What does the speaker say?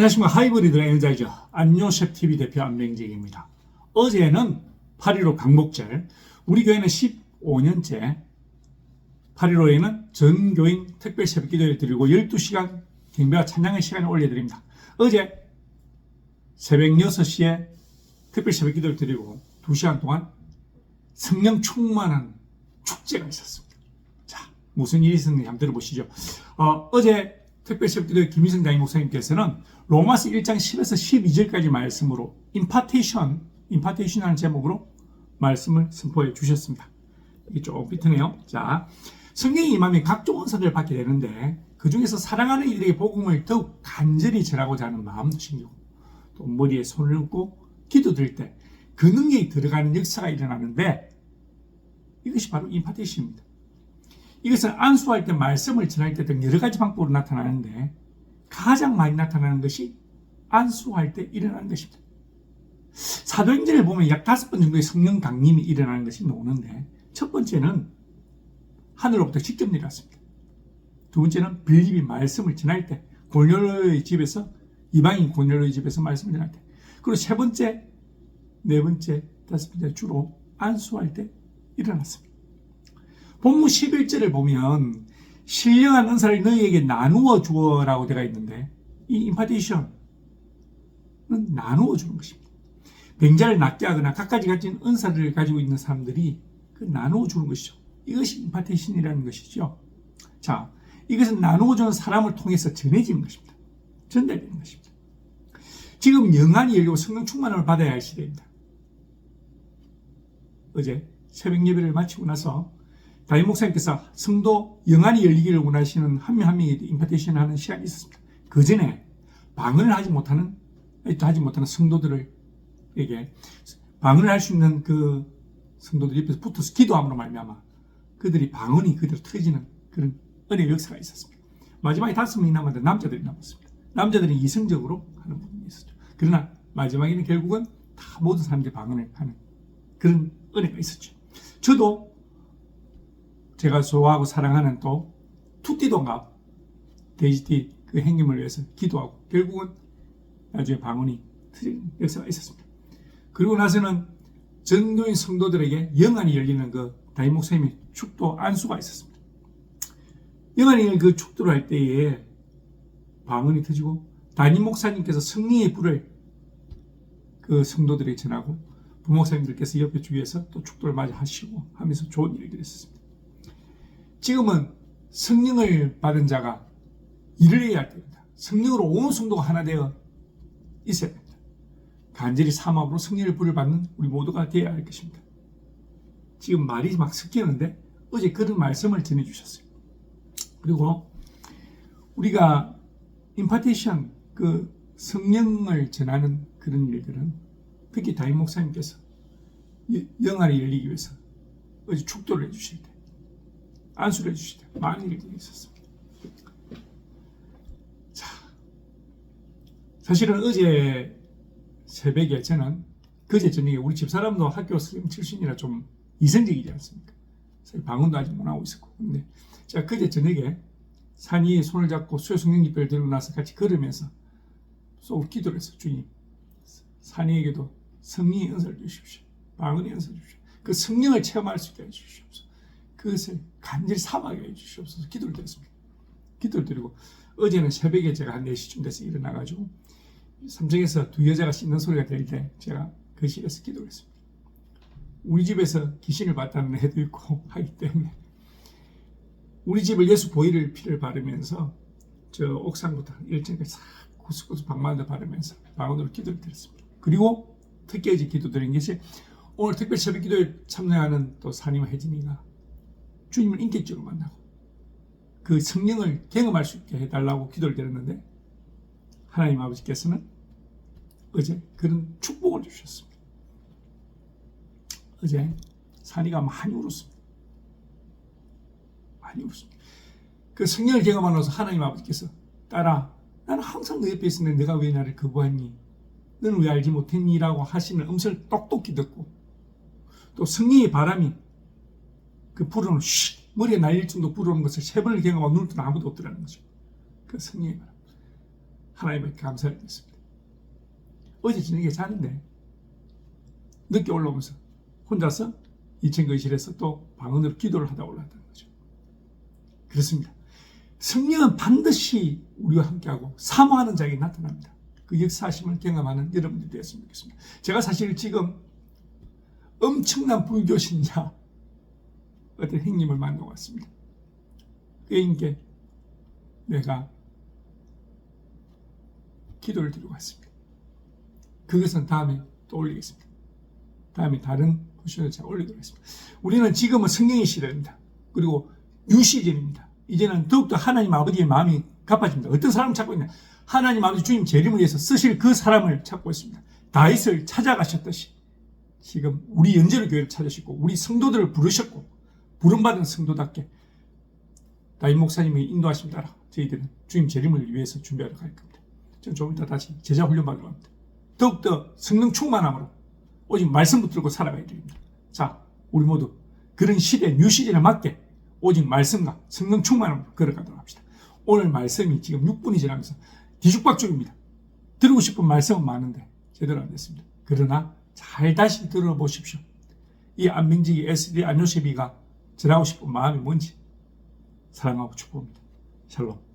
안녕하십니까 하이브리드 에너자이저 안요셉TV 대표 안명직입니다. 어제는 8.15 강목절 우리 교회는 15년째 8.15에는 전교인 특별 새벽 기도를 드리고 12시간 경배와 찬양의 시간을 올려드립니다. 어제 새벽 6시에 특별 새벽 기도를 드리고 2시간 동안 성령 충만한 축제가 있었습니다. 자, 무슨 일이 있었는지 한번 들어보시죠. 어, 어제 특별시기도의 김희성 담임 목사님께서는 로마서 1장 10에서 12절까지 말씀으로 임파테이션, 임파테이션이라는 제목으로 말씀을 선포해 주셨습니다. 이게 조금 비트네요. 자, 성령이 임하면 각종 은사를 받게 되는데 그 중에서 사랑하는 이들에게 복음을 더욱 간절히 전하고자 하는 마음도 생기고 또 머리에 손을 얹고 기도 드릴 때그 능력이 들어가는 역사가 일어나는데 이것이 바로 임파테이션입니다. 이것은 안수할 때 말씀을 전할 때 등 여러 가지 방법으로 나타나는데 가장 많이 나타나는 것이 안수할 때 일어나는 것입니다. 사도행전을 보면 약 다섯 번 정도의 성령 강림이 일어나는 것이 나오는데 첫 번째는 하늘로부터 직접 내려왔습니다. 두 번째는 빌립이 말씀을 전할 때 고넬로의 집에서 이방인 고넬로의 집에서 말씀을 전할 때 그리고 세 번째, 네 번째, 다섯 번째 주로 안수할 때 일어났습니다. 본문 11절을 보면 신령한 은사를 너희에게 나누어 주어라고 되어 있는데 이 임파테이션은 나누어 주는 것입니다. 병자를 낫게 하거나 각가지 가진 은사를 가지고 있는 사람들이 그 나누어 주는 것이죠. 이것이 임파테이션이라는 것이죠. 자, 이것은 나누어 주는 사람을 통해서 전해지는 것입니다. 전달되는 것입니다. 지금 영안이 열리고 성령 충만함을 받아야 할 시대입니다. 어제 새벽 예배를 마치고 나서 다임 목사님께서 성도 영안이 열리기를 원하시는 한 명 한 명에게 임파테이션 하는 시간이 있었습니다. 그 전에 방언을 하지 못하는, 또 하지 못하는 성도들에게 방언을 할 수 있는 그 성도들 옆에서 붙어서 기도함으로 말미암아 그들이 방언이 그대로 터지는 그런 은혜 역사가 있었습니다. 마지막에 다섯 명이 남았는데 남자들이 남았습니다. 남자들이 이성적으로 하는 부분이 있었죠. 그러나 마지막에는 결국은 다 모든 사람들이 방언을 하는 그런 은혜가 있었죠. 저도 제가 좋아하고 사랑하는 또 투띠 동갑 데이지티 그 행님을 위해서 기도하고 결국은 나중에 방언이 터지는 역사가 있었습니다. 그리고 나서는 전도인 성도들에게 영안이 열리는 그 다임 목사님의 축도 안수가 있었습니다. 영안이 그 축도를 할 때에 방언이 터지고 담임 목사님께서 성령의 불을 그 성도들에게 전하고 부목사님들께서 옆에 주위에서 또 축도를 맞이하시고 하면서 좋은 일들이 있었습니다. 지금은 성령을 받은 자가 일을 해야 할 때입니다. 성령으로 온 성도가 하나 되어 있어야 됩니다. 간절히 사막으로 성령의 불을 받는 우리 모두가 되어야 할 것입니다. 지금 말이 막 섞이는데 어제 그런 말씀을 전해주셨어요. 그리고 우리가 임파테이션 그 성령을 전하는 그런 일들은 특히 다임 목사님께서 영안이 열리기 위해서 어제 축도를 해주실 때 안수를 해주실 때 많은 일들이 있었습니다. 자, 사실은 어제 새벽에 저는 그제 저녁에 우리 집사람도 학교 선생님 출신이라 좀 이성적이지 않습니까? 방언도 아직 못 하고 있었고 근데 제가 그제 저녁에 산 위에 손을 잡고 수요 성령 집회를 들고 나서 같이 걸으면서 소 기도를 했어 주님 산 위에게도 성령의 은사를 주십시오 방언의 은사를 주십시오 그 성령을 체험할 수 있게 해주시옵소서 그것을 간절히 사막에 해주시옵소서. 기도를 드렸습니다. 기도를 드리고 어제는 새벽에 제가 한 4시쯤 돼서 일어나가지고 삼층에서 두 여자가 씻는 소리가 들릴 때 제가 그 실에서 기도를 했습니다. 우리 집에서 귀신을 봤다는 애도 있고 하기 때문에 우리 집을 예수 보이를 피를 바르면서 저 옥상부터 1층까지 싹 구석구석 방망이를 바르면서 방언으로 기도를 드렸습니다. 그리고 특히 이제 기도 드린 것이 오늘 특별 새벽 기도에 참여하는 또 사님 혜진이가 주님을 인격적으로 만나고 그 성령을 경험할 수 있게 해달라고 기도를 드렸는데 하나님 아버지께서는 어제 그런 축복을 주셨습니다. 어제 산이가 많이 울었습니다. 많이 울었습니다. 그 성령을 경험하면서 하나님 아버지께서 딸아 나는 항상 너 옆에 있었는데 내가 왜 나를 거부했니? 너는 왜 알지 못했니? 라고 하시는 음성을 똑똑히 듣고 또 성령의 바람이 그 불어오는 슉 머리에 날릴 정도 불어오는 것을 세 번을 경험하고 눈을 뜨는 아무도 없더라는 거죠. 그 성령의 바람. 하나님께 감사를 드렸습니다. 어제 저녁에 자는데 늦게 올라오면서 혼자서 2층 거실에서 또 방언으로 기도를 하다 올라왔다는 거죠. 그렇습니다. 성령은 반드시 우리와 함께하고 사모하는 자에게 나타납니다. 그 역사심을 경험하는 여러분들이 되었으면 좋겠습니다. 제가 사실 지금 엄청난 불교 신자 어떤 행님을 만나고 왔습니다. 그에게 내가 기도를 드리고 왔습니다. 그것은 다음에 또 올리겠습니다. 다음에 다른 포션을 제가 올리도록 하겠습니다. 우리는 지금은 성령의 시대입니다. 그리고 유시즌입니다. 이제는 더욱더 하나님 아버지의 마음이 가빠집니다. 어떤 사람을 찾고 있냐? 하나님 아버지 주님 재림을 위해서 쓰실 그 사람을 찾고 있습니다. 다윗을 찾아가셨듯이 지금 우리 연제로 교회를 찾으시고 우리 성도들을 부르셨고 부름받은 성도답게 다윗 목사님의 인도하심 따라 저희들은 주님 재림을 위해서 준비하러 갈 겁니다. 저는 조금 이따 다시 제자 훈련 받으러 갑니다. 더욱더 성령 충만함으로 오직 말씀 붙들고 살아가야 됩니다. 자, 우리 모두 그런 시대, 뉴 시즌에 맞게 오직 말씀과 성령 충만함으로 걸어가도록 합시다. 오늘 말씀이 지금 6분이 지나면서 뒤죽박죽입니다. 들고 싶은 말씀은 많은데 제대로 안 됐습니다. 그러나 잘 다시 들어보십시오. 이 안민지기 SD 안요세비가 전하고 싶은 마음이 뭔지 사랑하고 축복합니다. 샬롬.